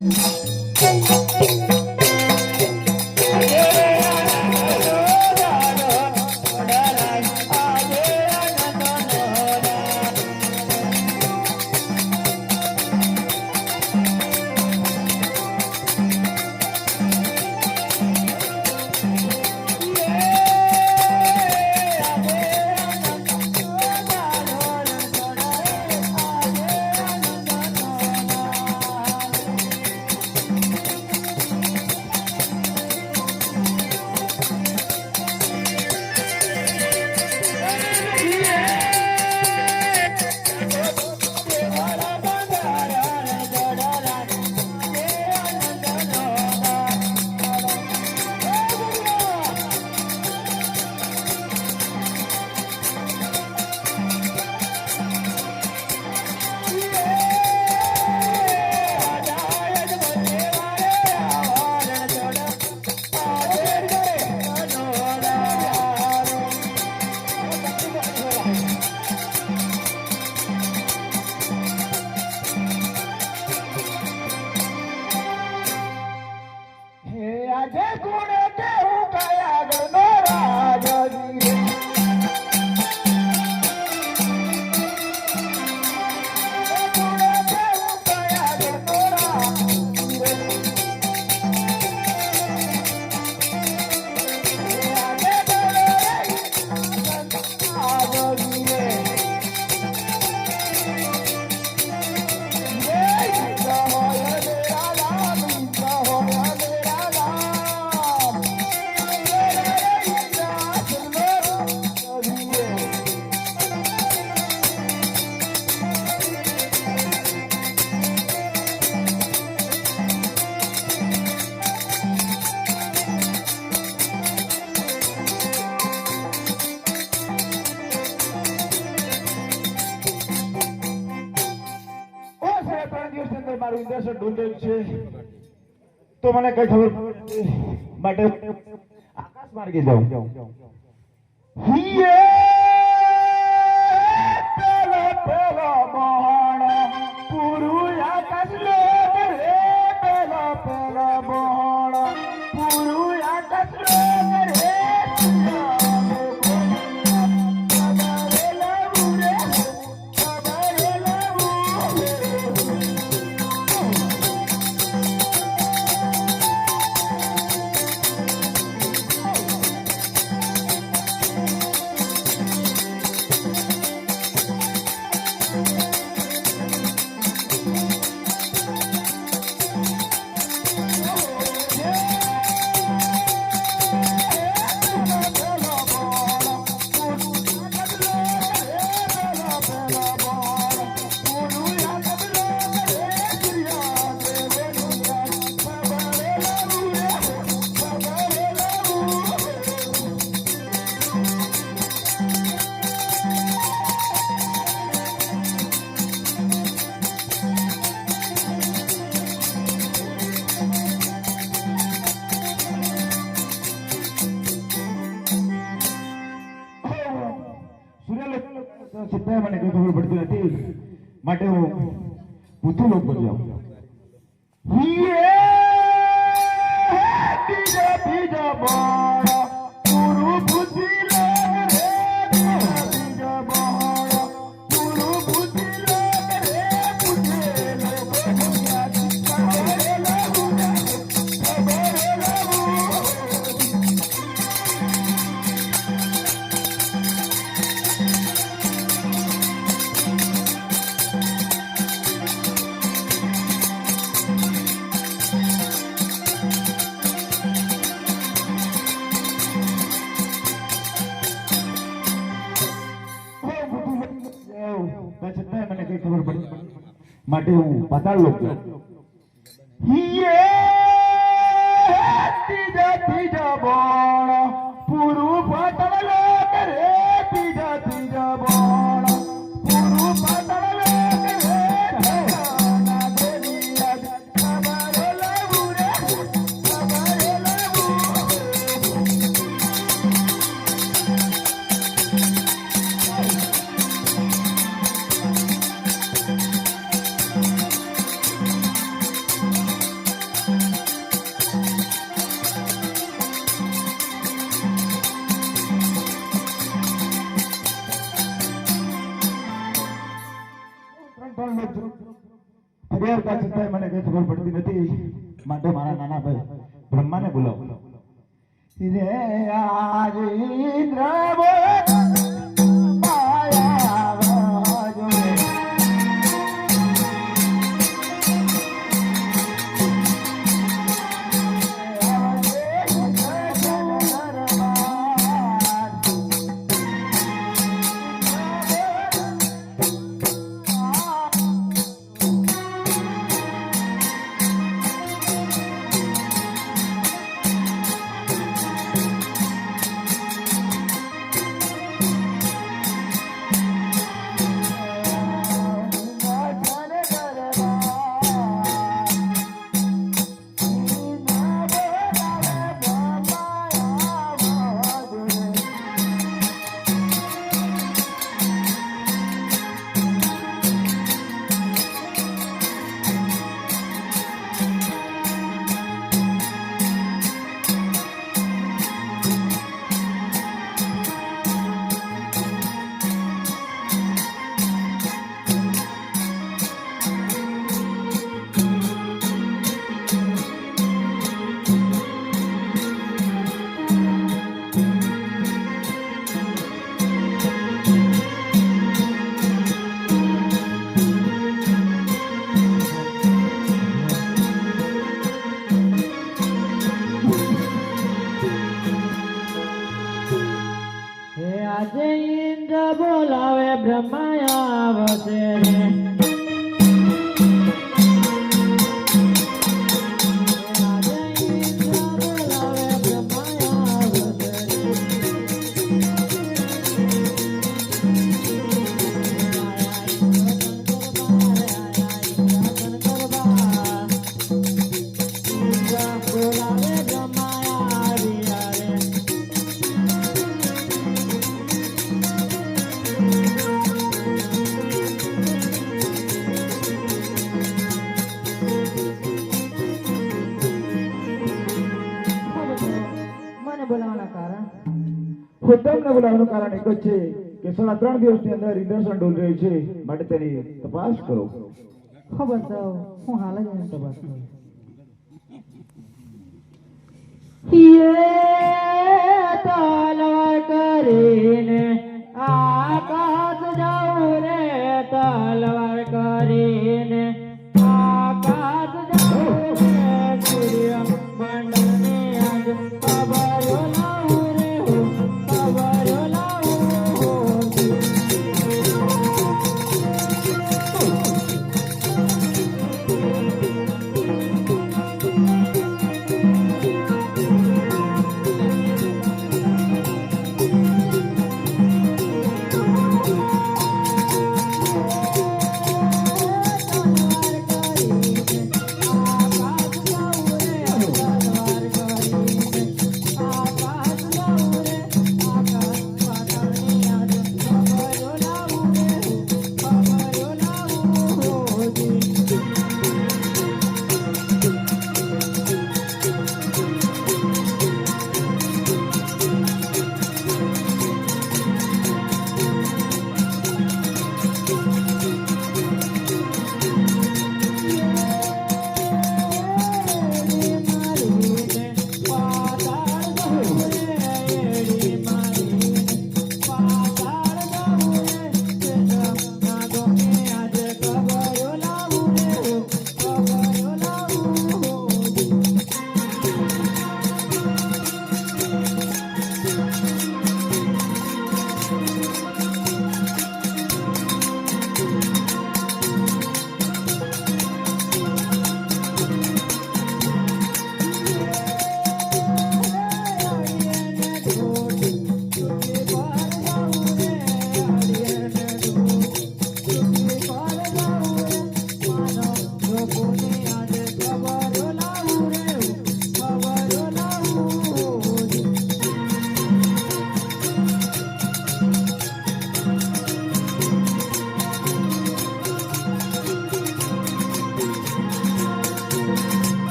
હે છે તો મને કઈ ખબર માટે આકાશ માર્ગે જાઉં. સિદ્ધાય મને કઈ ખબર પડતી નથી. માટે હું પૂછું લોકો જાઉં બીજા બીજા માટે હું પાતાળ લોક ત્રીજા બોણ પૂરું હતા છતાંય મને કઈ ખબર પડતી નથી. માટે મારા નાના ભાઈ, બ્રહ્માને બોલાવો. રે આજ તમને બોલાવવાનું કારણ એક જ છે કે સાડા ત્રણ દિવસની અંદર ઇન્દ્રસન ડોલ રહ્યું છે. માટે તેની તપાસ કરો. ખબર તો હું હાલ જ તપાસ કરું. યે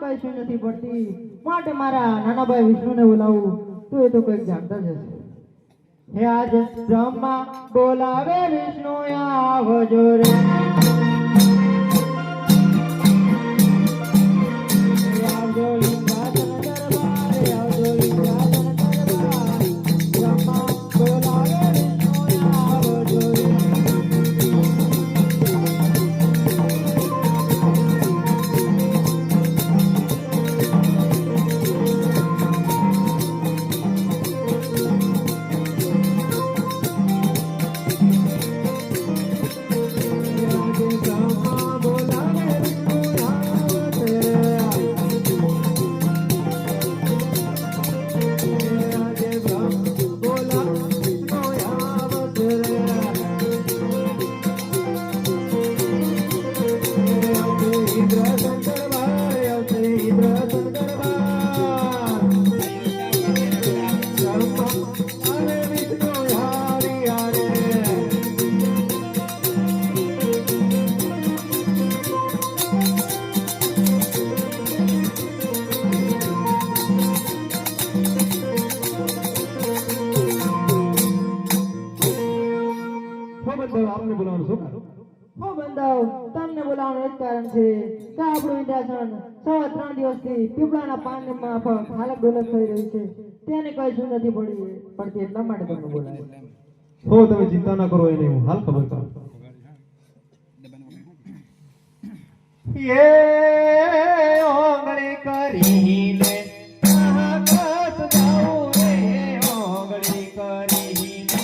કઈ શું નથી પડતી. માટે મારા નાના વિષ્ણુને બોલાવું. તો એ તો કંઈક જાણતા જ હશે. હે આજ બ્રહ્મા બોલાવે વિષ્ણુ, આવજો રે. આવજો બોલાવવાનું છે. તો આપણું ઇન્દ્રાસન સવા ત્રણ દિવસથી પીપળાના પાનમાં હાલત ડોલત થઈ રહી છે. તેને કઈ શું નથી પડી. પડતી એટલા માટે તમને બોલાય હો તમે ચિંતા ના કરો એને હું હાલ ખબર કરું. એ ઓગળી કરીને આકાશ જાઉં રે ઓગળી કરીને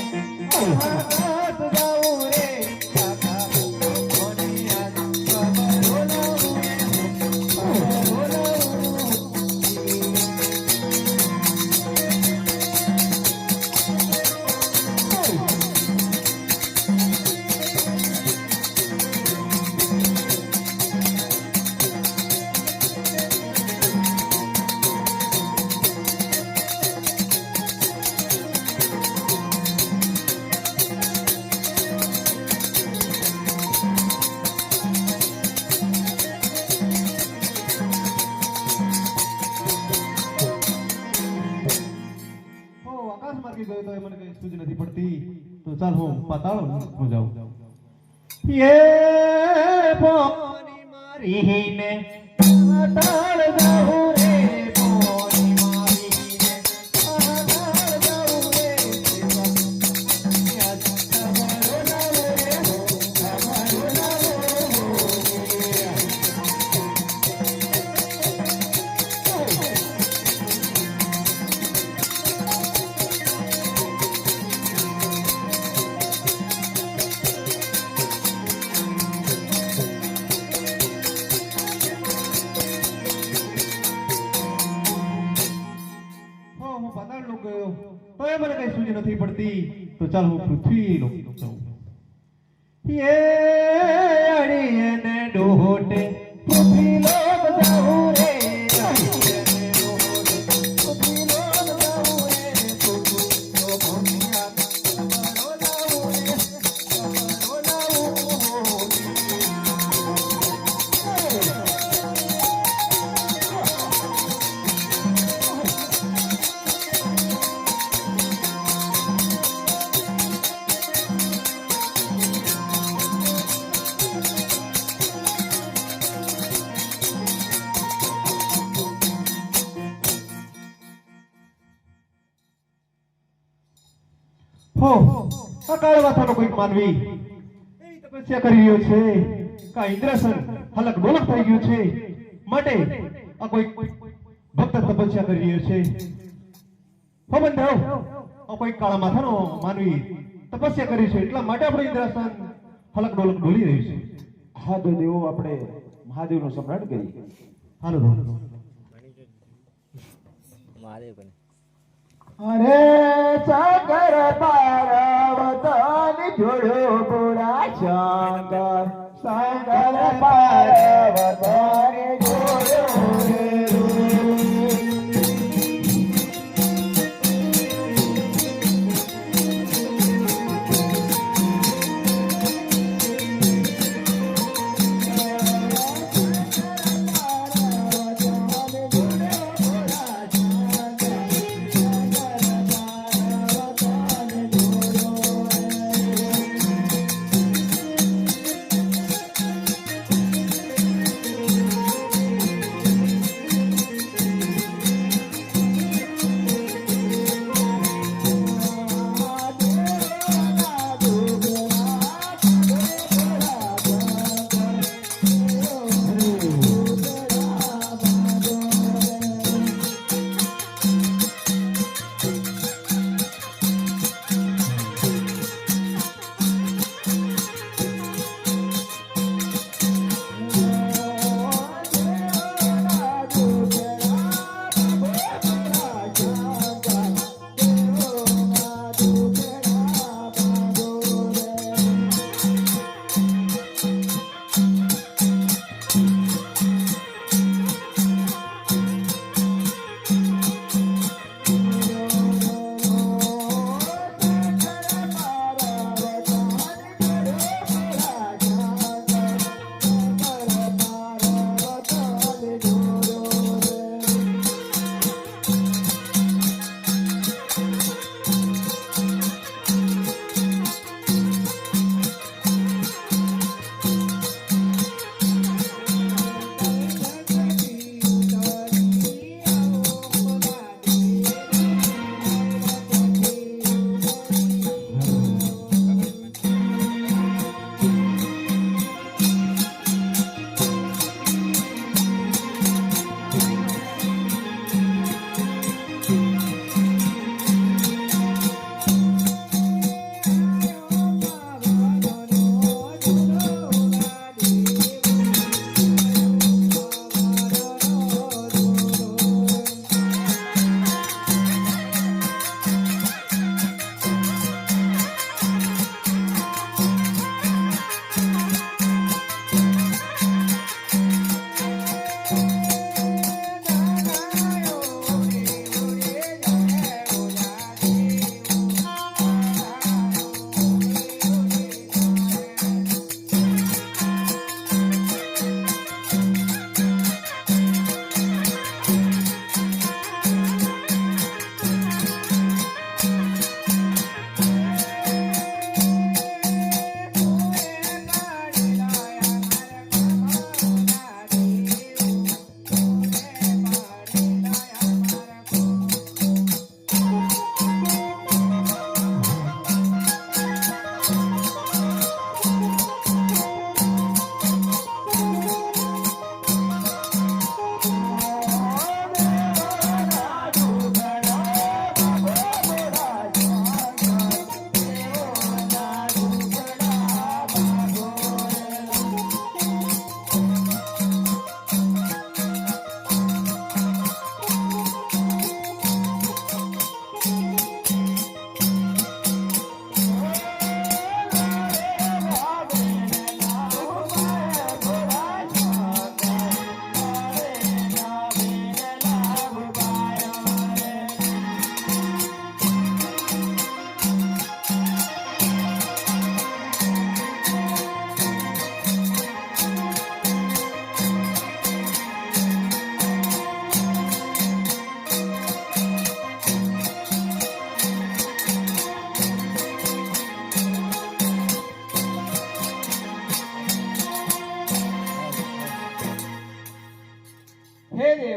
નથી પડતી, તો ચાલ હું પાતાળ હું જાઉં. એ પોની મારીને પાતાળ જાઉં રે પોની ગયો તો એ મને કઈ સૂઝ નથી પડતી, તો ચાલ હું પૃથ્વી નો એ અડીને ડોટે હો આ કાળવાથાનો કોઈક માનવી. એવી તપસ્યા કરી રહ્યો છે. કા ઇન્દ્રાસન હલક ડોલક થઈ ગયું છે. માટે આ કોઈ ભક્ત તપસ્યા કરી રહ્યો છે. હો બંધાવ આ કોઈ કાળા માથાનો માનવી તપસ્યા કરી છે. એટલા માટે આપણે ઇન્દ્રાસન હલક ડોલક ડોલી રહ્યું છે. હા તો દેવો આપણે મહાદેવનો સમ્રાટ કરી હાલો હાલો. મહાદેવ કોને અરે સાગર પાર્વતન જોડો પુરા શંકર સાગર પાર્વતન જોડો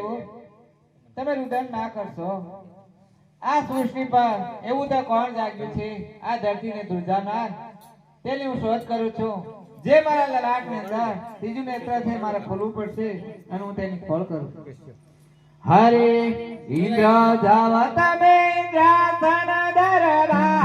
લેવો તમે રુદન ના કરશો. આ સૃષ્ટિ પર એવું તો કોણ જાગ્યું છે? આ ધરતીને ધ્રુજાનાર. તેની હું શોધ કરું છું. જે મારા લલાટની અંદર, ત્રીજું નેત્ર છે, મારે ખોલવું પડશે અને હું તેની ખોલ કરું હરે ઇન્દ્ર, જાવ તમે ઇન્દ્રાસન દરબાર.